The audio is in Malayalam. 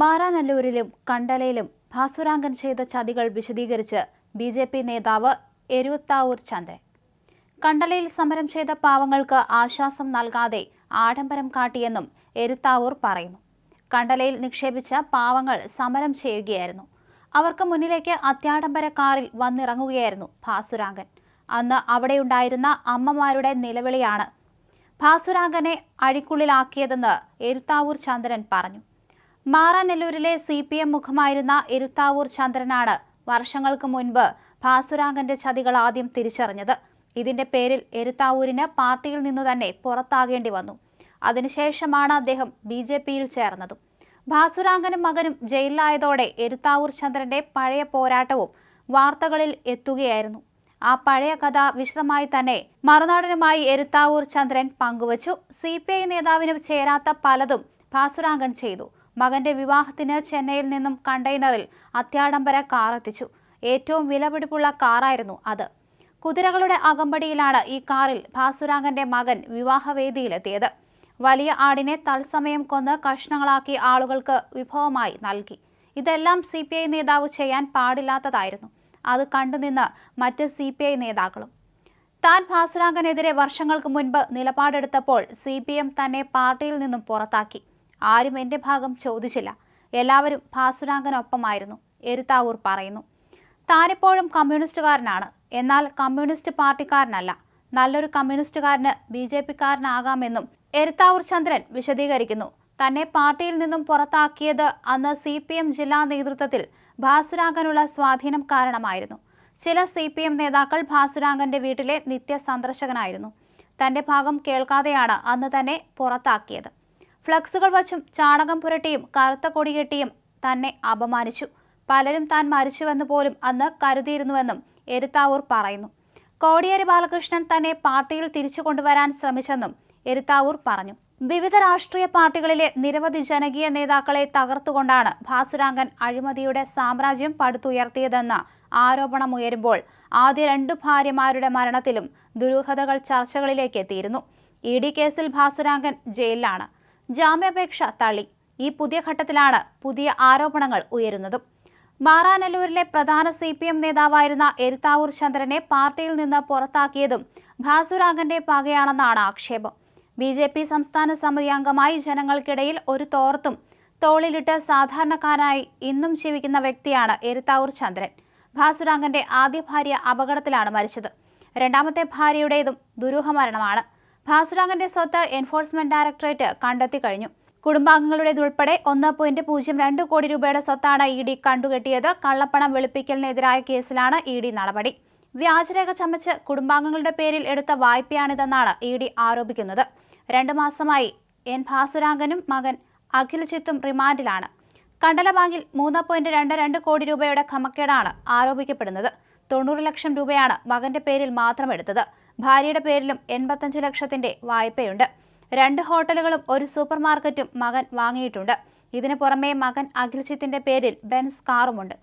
മാറാനല്ലൂരിലും കണ്ടലയിലും ഭാസുരാങ്കൻ ചെയ്ത ചതികൾ വിശദീകരിച്ച് ബി ജെ പി നേതാവ് എരുവത്താവൂർ ചന്ദ്രൻ. കണ്ടലയിൽ സമരം ചെയ്ത പാവങ്ങൾക്ക് ആശ്വാസം നൽകാതെ ആഡംബരം കാട്ടിയെന്നും എരുത്താവൂർ പറയുന്നു. കണ്ടലയിൽ നിക്ഷേപിച്ച പാവങ്ങൾ സമരം ചെയ്യുകയായിരുന്നു. അവർക്ക് മുന്നിലേക്ക് അത്യാഡംബര കാറിൽ വന്നിറങ്ങുകയായിരുന്നു ഭാസുരാങ്കൻ അന്ന് അവിടെയുണ്ടായിരുന്ന അമ്മമാരുടെ നിലവിളിയാണ് ഭാസുരാങ്കനെ അഴിക്കുള്ളിലാക്കിയതെന്ന് എരുത്താവൂർ ചന്ദ്രൻ പറഞ്ഞു. മാറാനെല്ലൂരിലെ സി പി എം മുഖമായിരുന്ന ഇരുത്താവൂർ ചന്ദ്രനാണ് വർഷങ്ങൾക്ക് മുൻപ് ഭാസുരാങ്കന്റെ ചതികൾ ആദ്യം തിരിച്ചറിഞ്ഞത്. ഇതിന്റെ പേരിൽ എരുത്താവൂരിന് പാർട്ടിയിൽ നിന്നു തന്നെ പുറത്താകേണ്ടി വന്നു. അതിനുശേഷമാണ് അദ്ദേഹം ബി ജെ പിയിൽ ചേർന്നതും. ഭാസുരാങ്കനും മകനും ജയിലിലായതോടെ എരുത്താവൂർ ചന്ദ്രന്റെ പഴയ പോരാട്ടവും വാർത്തകളിൽ എത്തുകയായിരുന്നു. ആ പഴയ കഥ വിശദമായി തന്നെ മറുനാടനുമായി എരുത്താവൂർ ചന്ദ്രൻ പങ്കുവച്ചു. സി പി ഐ നേതാവിന് ചേരാത്ത പലതും ഭാസുരാങ്കൻ ചെയ്തു. മകന്റെ വിവാഹത്തിന് ചെന്നൈയിൽ നിന്നും കണ്ടെയ്നറിൽ അത്യാഡംബര കാർ എത്തിച്ചു. ഏറ്റവും വിലപിടിപ്പുള്ള കാറായിരുന്നു അത്. കുതിരകളുടെ അകമ്പടിയിലാണ് ഈ കാറിൽ ഭാസുരാങ്കന്റെ മകൻ വിവാഹവേദിയിലെത്തിയത്. വലിയ ആടിനെ തത്സമയം കൊന്ന് കഷ്ണങ്ങളാക്കി ആളുകൾക്ക് വിഭവമായി നൽകി. ഇതെല്ലാം സി പി ഐ നേതാവ് ചെയ്യാൻ പാടില്ലാത്തതായിരുന്നു. അത് കണ്ടുനിന്ന് മറ്റ് സി പി ഐ നേതാക്കളും. താൻ ഭാസുരാങ്കനെതിരെ വർഷങ്ങൾക്ക് മുൻപ് നിലപാടെടുത്തപ്പോൾ സി പി എം തന്നെ പാർട്ടിയിൽ നിന്നും പുറത്താക്കി. ആരും എന്റെ ഭാഗം ചോദിച്ചില്ല. എല്ലാവരും ഭാസുരാങ്കനൊപ്പമായിരുന്നു എരുത്താവൂർ പറയുന്നു. താനിപ്പോഴും കമ്മ്യൂണിസ്റ്റുകാരനാണ്. എന്നാൽ കമ്മ്യൂണിസ്റ്റ് പാർട്ടിക്കാരനല്ല. നല്ലൊരു കമ്മ്യൂണിസ്റ്റുകാരന് ബി ജെ പിക്കാരനാകാമെന്നും എരുത്താവൂർ ചന്ദ്രൻ വിശദീകരിക്കുന്നു. തന്നെ പാർട്ടിയിൽ നിന്നും പുറത്താക്കിയത് അന്ന് സി പി എം ജില്ലാ നേതൃത്വത്തിൽ ഭാസുരാങ്കനുള്ള സ്വാധീനം കാരണമായിരുന്നു. ചില സി പി എം നേതാക്കൾ ഭാസുരാങ്കന്റെ വീട്ടിലെ നിത്യ സന്ദർശകനായിരുന്നു തന്റെ ഭാഗം കേൾക്കാതെയാണ് അന്ന് തന്നെ പുറത്താക്കിയത്. ഫ്ലക്സുകൾ വച്ചും ചാണകം പുരട്ടിയും കറുത്ത കൊടികെട്ടിയും തന്നെ അപമാനിച്ചു. പലരും താൻ മരിച്ചുവെന്ന് പോലും അന്ന് കരുതിയിരുന്നുവെന്നും എരുത്താവൂർ പറയുന്നു. കോടിയേരി ബാലകൃഷ്ണൻ തന്നെ പാർട്ടിയിൽ തിരിച്ചു കൊണ്ടുവരാൻ ശ്രമിച്ചെന്നും എരുത്താവൂർ പറഞ്ഞു. വിവിധ രാഷ്ട്രീയ പാർട്ടികളിലെ നിരവധി ജനകീയ നേതാക്കളെ തകർത്തുകൊണ്ടാണ് ഭാസുരാംഗൻ അഴിമതിയുടെ സാമ്രാജ്യം പടുത്തുയർത്തിയതെന്ന ആരോപണമുയരുമ്പോൾ ആദ്യ രണ്ടു ഭാര്യമാരുടെ മരണത്തിലും ദുരൂഹതകൾ ചർച്ചകളിലേക്ക് എത്തിയിരുന്നു. ഇ ഡി കേസിൽ ഭാസുരാംഗൻ ജയിലിലാണ്. ജാമ്യാപേക്ഷ തള്ളി. ഈ പുതിയ ഘട്ടത്തിലാണ് പുതിയ ആരോപണങ്ങൾ ഉയരുന്നതും. മാറാനല്ലൂരിലെ പ്രധാന സി പി എം നേതാവായിരുന്ന എരുത്താവൂർ ചന്ദ്രനെ പാർട്ടിയിൽ നിന്ന് പുറത്താക്കിയതും ഭാസുരാഗന്റെ പകയാണെന്നാണ് ആക്ഷേപം. ബി ജെ പി സംസ്ഥാന സമിതി അംഗമായി ജനങ്ങൾക്കിടയിൽ ഒരു തോർത്തും തോളിലിട്ട് സാധാരണക്കാരനായി ഇന്നും ജീവിക്കുന്ന വ്യക്തിയാണ് എരുത്താവൂർ ചന്ദ്രൻ. ഭാസുരാഗന്റെ ആദ്യ ഭാര്യ അപകടത്തിലാണ് മരിച്ചത്. രണ്ടാമത്തെ ഭാര്യയുടേതും ദുരൂഹമരണമാണ്. ഭാസുരാഗന്റെ സ്വത്ത് എൻഫോഴ്സ്മെന്റ് ഡയറക്ടറേറ്റ് കണ്ടെത്തി കഴിഞ്ഞു. കുടുംബാംഗങ്ങളുടേതുൾപ്പെടെ ഒന്ന് പോയിന്റ് പൂജ്യം രണ്ട് കോടി രൂപയുടെ സ്വത്താണ് ഇ ഡി കണ്ടുകെട്ടിയത്. കള്ളപ്പണം വെളുപ്പിക്കലിനെതിരായ കേസിലാണ് ഇ ഡി നടപടി. വ്യാജരേഖ ചമച്ച് കുടുംബാംഗങ്ങളുടെ പേരിൽ എടുത്ത വായ്പയാണിതെന്നാണ് ഇ ഡി ആരോപിക്കുന്നത്. രണ്ട് മാസമായി എൻ ഭാസുരാങ്കനും മകൻ അഖിൽജിത്തും റിമാൻഡിലാണ്. കണ്ടല ബാങ്കിൽ മൂന്ന് പോയിന്റ് രണ്ട് രണ്ട് കോടി രൂപയുടെ ക്രമക്കേടാണ് ആരോപിക്കപ്പെടുന്നത്. തൊണ്ണൂറ് ലക്ഷം രൂപയാണ് മകന്റെ പേരിൽ മാത്രം എടുത്തത്. ഭാര്യയുടെ പേരിലും എൺപത്തഞ്ച് ലക്ഷത്തിന്റെ വായ്പയുണ്ട്. രണ്ട് ഹോട്ടലുകളും ഒരു സൂപ്പർ മാർക്കറ്റും മകൻ വാങ്ങിയിട്ടുണ്ട്. ഇതിനു പുറമെ മകൻ അഖിൽജിത്തിന്റെ പേരിൽ ബെൻസ് കാറുമുണ്ട്.